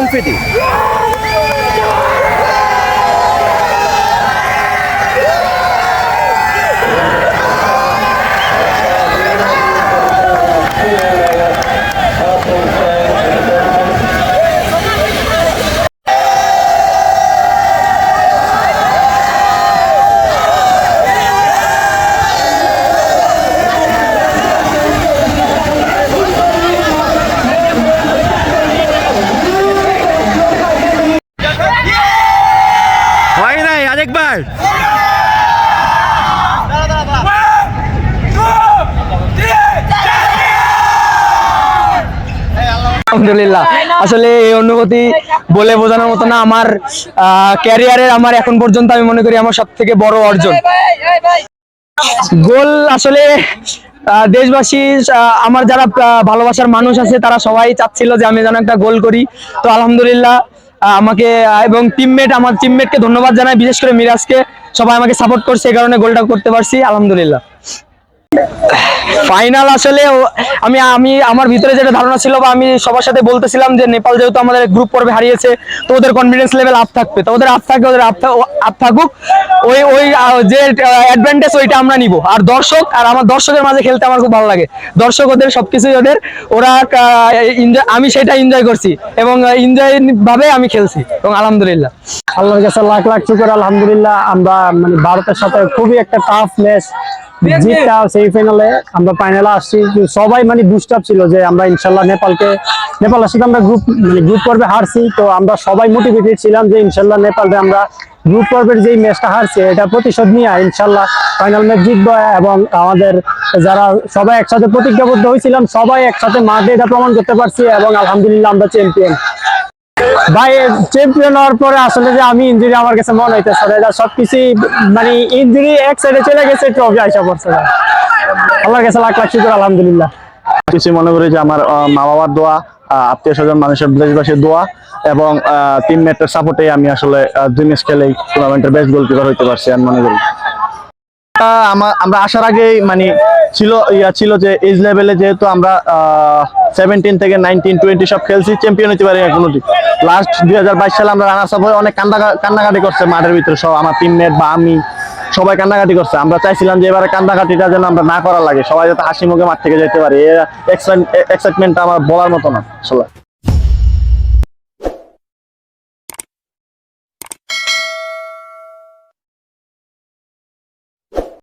কনফিডি আরেকবার। আলহামদুলিল্লাহ। আসলে এই অনুভূতি বলে বোঝানোর মতো না, আমার ক্যারিয়ারের আমার এখন পর্যন্ত আমি মনে করি আমার সব থেকে বড় অর্জন। গোল আসলে দেশবাসী আমার যারা ভালোবাসার মানুষ আছে, তারা সবাই চাচ্ছিল যে আমি যেন একটা গোল করি। তো আলহামদুলিল্লাহ আমাকে এবং টিমমেট আমার টিমমেটকে ধন্যবাদ জানাই। বিশেষ করে মিরাজকে সবাই আমাকে সাপোর্ট করছে, এই কারণে গোলটা করতে পারছি, আলহামদুলিল্লাহ। ফাইনাল আসলে আমি আমি, আমার ভিতরে যেটা ধারণা ছিল বা আমি সবার সাথে বলতেছিলাম যে নেপাল যেহেতু আমাদের গ্রুপ পর্বে হারিয়েছে, তো ওদের কনফিডেন্স লেভেল আপ থাকবে। তো ওদের আপ থাকবে ওদের আপ থাকুক, ওই ওই যে অ্যাডভান্টেজ ওইটা আমরা নিব। আর দর্শক, আর আমার দর্শকের মাঝে খেলতে আমার খুব ভালো লাগে। দর্শক ওদের সবকিছুই ওদের, ওরা enjoy- আমি সেটা এনজয় করছি এবং এনজয় ভাবে আমি খেলছি এবং আলহামদুলিল্লাহ। আল্লাহর কাছে লাখ লাখ শুকর, আলহামদুলিল্লাহ। আমরা মানে ভারতের সাথে খুবই একটা টাফ ম্যাচ জিতটা সেমিফাইনালে আমরা ফাইনালে আসছি। সবাই মানে ছিল যে আমরা ইনশাল্লাহ নেপালকে, নেপালের সাথে আমরা গ্রুপ মানে গ্রুপ পর্বে হারছি। তো আমরা সবাই মোটিভেটেড ছিলাম যে ইনশাল্লাহ নেপালকে আমরা গ্রুপ পর্বের যেই ম্যাচটা হারছি, এটা প্রতিশোধ নিয়ে ইনশাল্লাহ ফাইনাল ম্যাচ জিতবো এবং আমাদের যারা সবাই একসাথে প্রতিজ্ঞাবদ্ধ হয়েছিলাম, সবাই একসাথে মাঠে এটা প্রমাণ করতে পারছি এবং আলহামদুলিল্লাহ আমরা চ্যাম্পিয়ন ভাই চ্যাম্পিয়ন হওয়ার পরে আসলে যে আমি ইঞ্জুরি আমার কাছে মনে মানে ইঞ্জুরি এক সাইডে চলে গেছে ট্রফি আইসা পড়ছে। কাছে লাখ লাখ আলহামদুলিল্লাহ। কিছু মনে করি যে আমার মা বাবার দোয়া আত্মীয় স্বজন, মানুষের দেশবাসীর দোয়া এবং টিমমেটের সাপোর্টে আমি আসলে দুই ম্যাচ খেলেই টুর্নামেন্টের বেস্ট গোলকিপার হইতে পারছি আমি মনে করি। আমরা আসার আগেই মানে ছিল, ইয়া ছিল যে এজ লেভেলে যেহেতু আমরা সেভেন্টিন থেকে নাইনটিন টোয়েন্টি সব খেলছি চ্যাম্পিয়ন হতে পারি এখনও লাস্ট দুই হাজার বাইশ সালে আমরা রানার্স আপ হয়ে অনেক কান্না কান্নাকাটি করছে মাঠের ভিতরে সব, আমার টিমমেট বা আমি, সবাই কান্নাকাটি করছে। আমরা চাইছিলাম যে এবারে কান্নাকাটিটা যেন আমরা না করা লাগে, সবাই যাতে হাসি মুখে মাঠ থেকে যেতে পারি। এক্সাইটমেন্টটা আমার বলার মতো না আসলে